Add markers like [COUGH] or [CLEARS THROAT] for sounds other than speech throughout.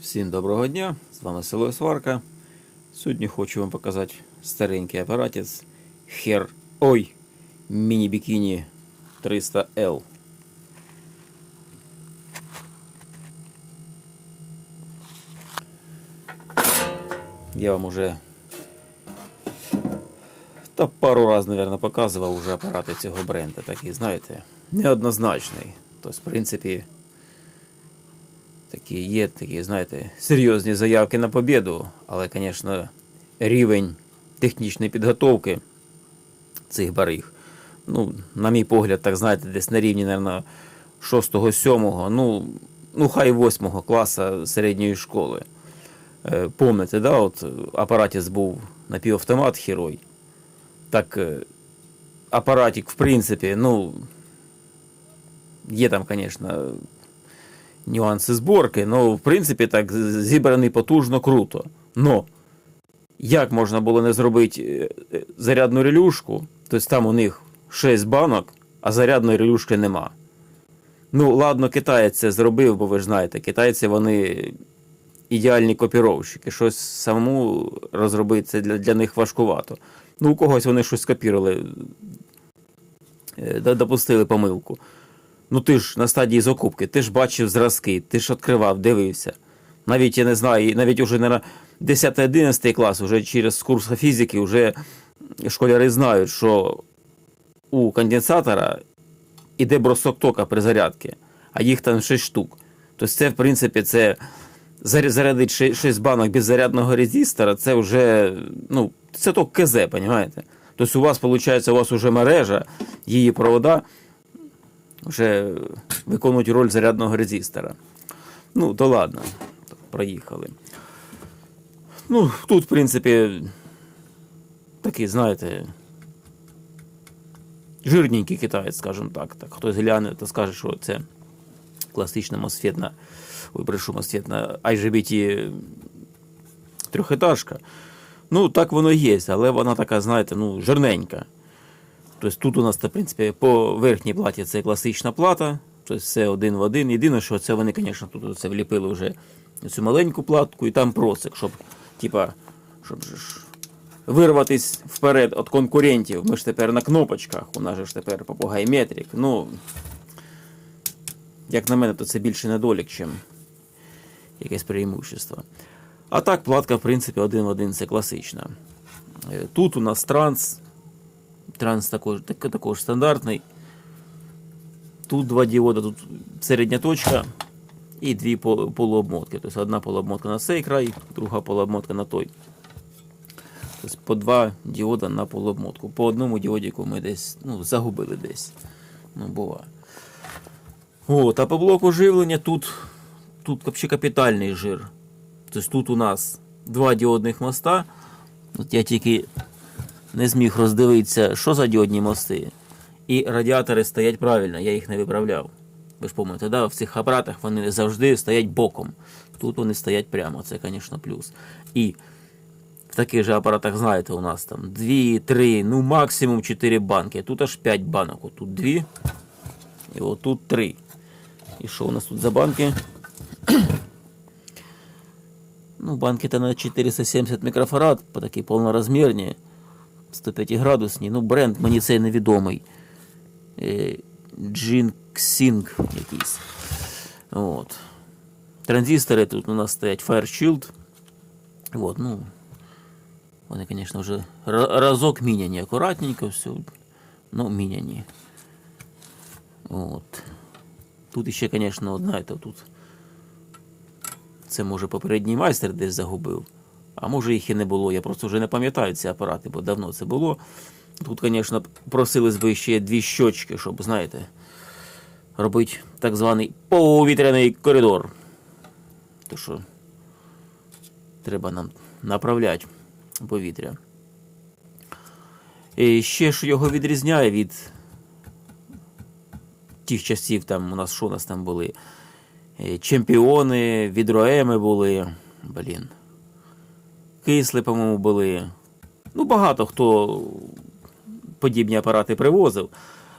Всім доброго дня! З вами село Сварка. Сьогодні хочу вам показати старенький апаратець Хер Ой Міні Бікіні 300L. Я вам уже та пару раз, наверное, показував уже апарати цього бренда. Такий, знаєте, неоднозначний. Тобто, в принципі, такі є такі, знаєте, серйозні заявки на побіду, але, звісно, рівень технічної підготовки цих бариг, ну, на мій погляд, так знаєте, десь на рівні, мабуть, 6-7, ну, ну хай 8 класу середньої школи. Е, Помните, да, от апаратець був напівавтомат Герой. Так, е, апаратик, в принципі, ну, є там, звісно, нюанси зборки, але в принципі так зібраний потужно круто. Но як можна було не зробити е, е, зарядну релюшку? Тобто там у них 6 банок, а зарядної релюшки нема. Ну, ладно, китаєць це зробив, бо ви ж знаєте, китайці вони ідеальні копіровщики. Щось самому розробити це для, для них важкувато. Ну, у когось вони щось скопірували, е, допустили помилку. Ну ти ж на стадії закупки, ти ж бачив зразки, ти ж відкривав, дивився. Навіть я не знаю, навіть уже на 10-11 клас, уже через курс фізики, вже школяри знають, що у конденсатора іде бросок тока при зарядці, а їх там 6 штук. Тобто це, в принципі, це заря- зарядить 6 банок без зарядного резистора, це вже, ну, це то КЗ, розумієте? Тобто у вас, виходить, у вас вже мережа, її провода вже виконують роль зарядного резистора. Ну, то ладно, проїхали. Ну, тут, в принципі, такий, знаєте, жирненький китаєць, скажімо так. так. Хтось гляне, то скаже, що це класична мосфетна, ой, брешу, мосфетна IGBT трьохетажка. Ну, так воно є, але вона така, знаєте, ну, жирненька. Тобто тут у нас, в принципі, по верхній платі це класична плата, тобто все один в один. Єдине, що це вони, звісно, тут це вліпили вже цю маленьку платку і там просик, щоб, типа, щоб ж вирватись вперед від конкурентів. Ми ж тепер на кнопочках, у нас же ж тепер попугай метрик. Ну, як на мене, то це більше недолік, чим якесь преимущество. А так, платка, в принципі, один в один це класична. Е, Тут у нас транс. Транс також, так, також стандартний. Тут два діода, тут середня точка і дві полуобмотки. Тобто одна полуобмотка на цей край, друга полуобмотка на той. Тобто по два діода на полуобмотку. По одному діодіку ми десь ну, загубили десь. Ну, буває. От, а по блоку живлення тут, тут взагалі капітальний жир. Тобто тут у нас два діодних моста. От я тільки не зміг роздивитися, що за діодні мости. І радіатори стоять правильно, я їх не виправляв. Ви ж пам'ятаєте, да? в цих апаратах вони завжди стоять боком. Тут вони стоять прямо, це, звісно, плюс. І в таких же апаратах, знаєте, у нас там 2, 3, ну максимум 4 банки. Тут аж 5 банок. Отут 2 і отут 3. І що у нас тут за банки? Ну, банки-то на 470 мікрофарад, по такі повнорозмірні, 105 градусні. Ну, бренд мені цей невідомий. Е, Jinxing якийсь. От. Транзистори тут у нас стоять Fire Shield. Вот, ну, вони, звісно, вже ра- разок міняні, акуратненько все. Ну, міняні. От. Тут ще, звісно, знаєте, тут. Це може попередній майстер десь загубив. А може їх і не було. Я просто вже не пам'ятаю ці апарати, бо давно це було. Тут, звісно, просились би ще дві щочки, щоб, знаєте, робити так званий повітряний коридор. То що треба нам направляти повітря. І ще що його відрізняє від тих часів, там у нас що у нас там були? Е, Чемпіони, відроеми були. Блін. Кисли, по-моєму, були. Ну, багато хто подібні апарати привозив.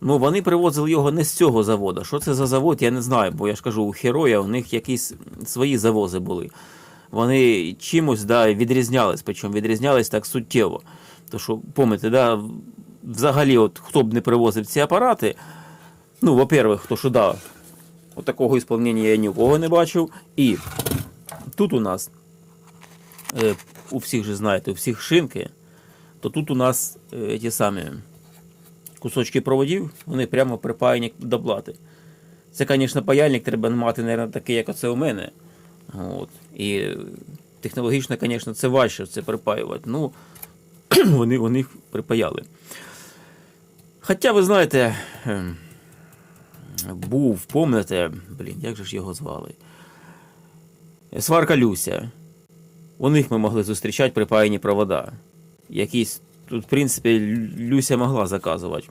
Ну, вони привозили його не з цього заводу. Що це за завод, я не знаю, бо я ж кажу, у Хероя у них якісь свої завози були. Вони чимось да, відрізнялись, причому відрізнялись так суттєво. То що, пам'ятаєте, да, взагалі, от, хто б не привозив ці апарати, ну, во-первых, то що да, от такого ісполнення я ні у кого не бачив. І тут у нас, е, у всіх же знаєте, у всіх шинки, то тут у нас е, ті самі кусочки проводів, вони прямо припаяні до плати. Це, звісно, паяльник треба мати, мабуть, такий, як оце у мене. От. І технологічно, звісно, це важче це припаювати. Ну, [CLEARS THROAT] вони, вони їх припаяли. Хоча, ви знаєте, ем, був, помните, блін, як же ж його звали? Сварка Люся. У них ми могли зустрічати припаяні провода. Якісь тут, в принципі, Люся могла заказувати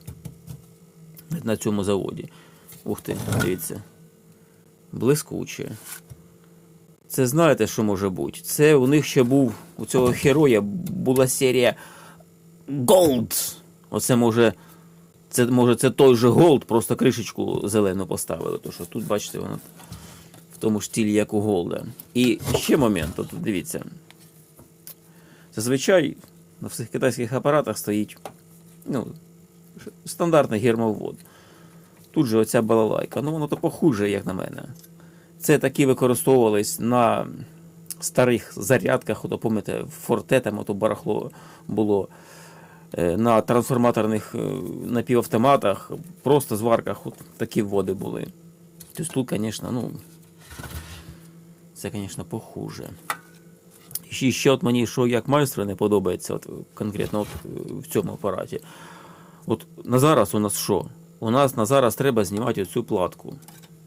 на цьому заводі. Ух ти, дивіться. Блискуче. Це знаєте, що може бути? Це у них ще був, у цього героя була серія Gold. Оце може. Це може це той же Gold, просто кришечку зелену поставили. То що тут, бачите, воно тому ж стилі, як у Голда. І ще момент, от дивіться. Зазвичай на всіх китайських апаратах стоїть ну, стандартний гермовод. Тут же оця балалайка. Ну воно то похуже, як на мене. Це такі використовувались на старих зарядках, ото пам'ятаєте, форте там ото барахло було. Е, На трансформаторних е, напівавтоматах, просто зварках от такі вводи були. Тобто тут, звісно, ну, це, звісно, похуже. І ще от мені, що як майстру не подобається, от, конкретно от, в цьому апараті. От на зараз у нас що? У нас на зараз треба знімати оцю платку.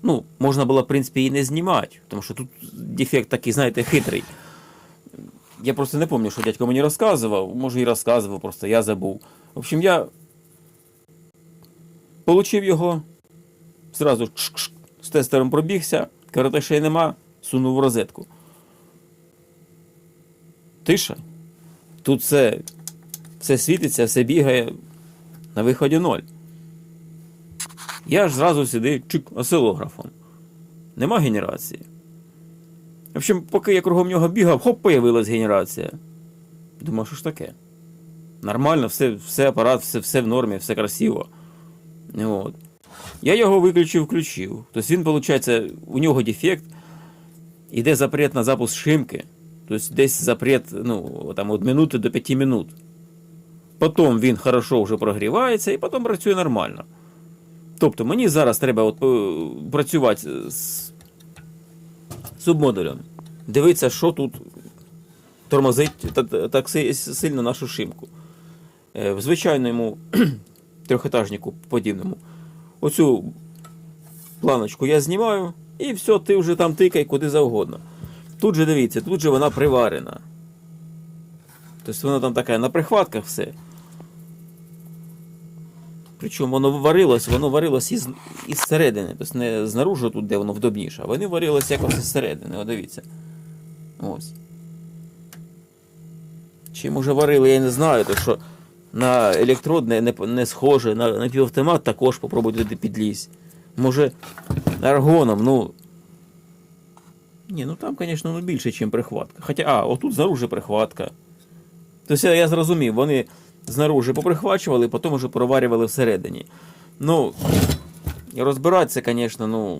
Ну, можна було, в принципі, і не знімати, тому що тут дефект такий, знаєте, хитрий. Я просто не пам'ятаю, що дядько мені розказував, може і розказував, просто я забув. В общем, я получив його, зразу з тестером пробігся, каратешей нема, сунув розетку. Тиша. Тут все, все світиться, все бігає, на виході ноль. Я ж зразу сюди чик, осцилографом. Нема генерації. В общем, поки я кругом нього бігав, хоп, появилась генерація. Думаю, що ж таке? Нормально, все, все апарат, все, все в нормі, все красиво. От. Я його виключив, включив. Тобто він, виходить, у нього дефект, іде запрет на запуск шимки. Тобто десь запрет ну, там, від минути до 5 минут. Потім він хорошо вже прогрівається і потім працює нормально. Тобто мені зараз треба от, е, працювати з субмодулем. Дивитися, що тут тормозить та- та- так сильно нашу шимку. Е, В звичайному [CLEARS THROAT] трьохетажнику подібному. Оцю планочку я знімаю, і все, ти вже там тикай куди завгодно. Тут же дивіться, тут же вона приварена. Тобто вона там така на прихватках все. Причому воно варилось, воно варилось із, із середини. Тобто не знаружи тут, де воно вдобніше, а вони варилось якось із середини. О, дивіться. Ось. Чим уже варили, я не знаю, то що на електрод не, не, не схоже, на, на півавтомат також попробуйте туди підлізь. Може, аргоном, ну. Ні, ну там, звісно, ну, більше, ніж прихватка. Хоча, а, отут знаружи прихватка. Тобто я зрозумів, вони знаружи поприхвачували, потім вже проварювали всередині. Ну, розбиратися, звісно, ну.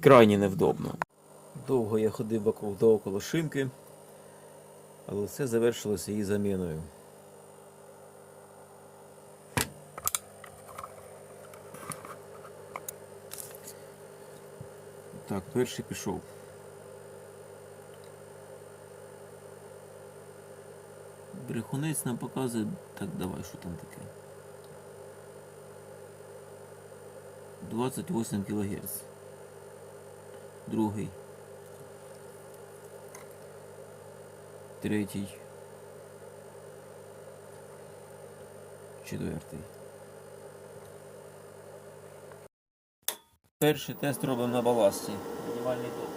Крайні невдобно. Довго я ходив вокруг довкола шинки, але все завершилося її заміною. Так, перший пішов. Брехунець нам показує. Так, давай, що там таке. 28 кГц. Другий. Третій. Четвертий. Перший тест робимо на баласті. Мінімальний ток.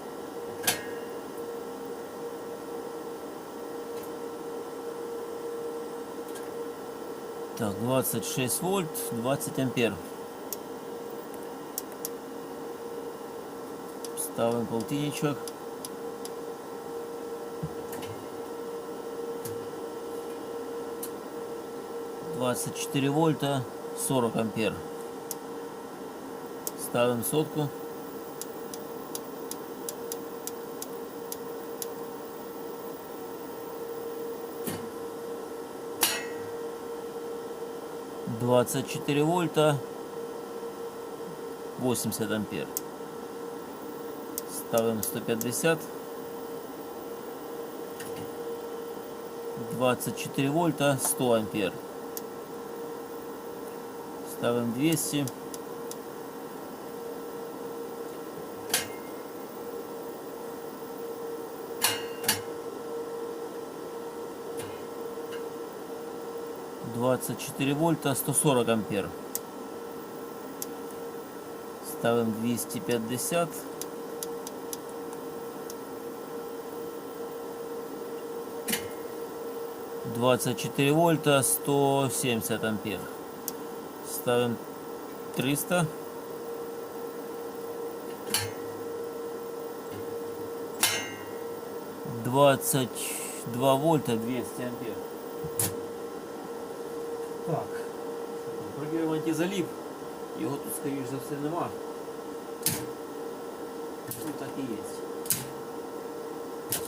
Так, 26 вольт, 20 ампер. Ставим полтинничок. Двадцать четыре вольта, 40 ампер. Ставим сотку. Двадцать четыре вольта, 80 ампер. Ставим 150. 24 вольта, 100 ампер. Ставим 200. Двадцать четыре вольта, сто сорок ампер. Ставим двести пятьдесят. Двадцать четыре вольта, сто семьдесят ампер. Ставим триста. Двадцать два вольта, 200 ампер. Так. Провіримо антизаліп. Його тут, скоріш за все, нема. Ну так і є.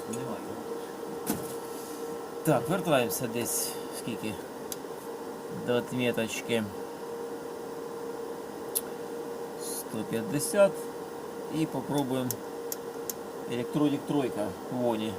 Нема його тут. Так, вертаємося десь скільки? До отметочки 150 і попробуємо електродик тройка в воні.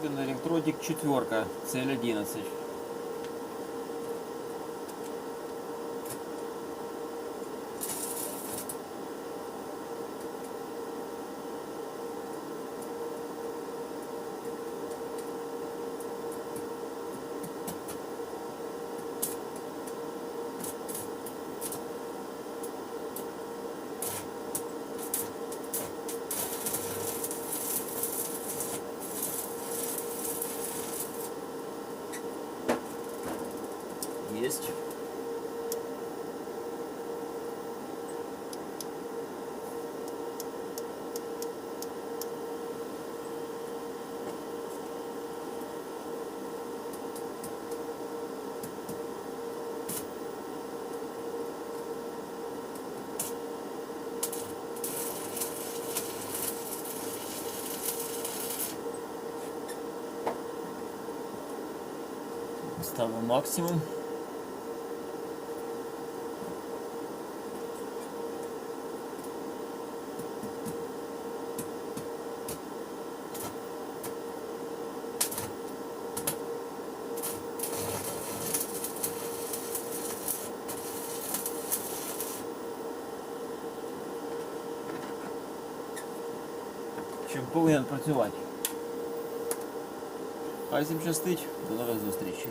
Так, электродик четверка, цель 11. Ставим максимум. Чим повинен працювати. Хай всім щастить. До нових зустрічей.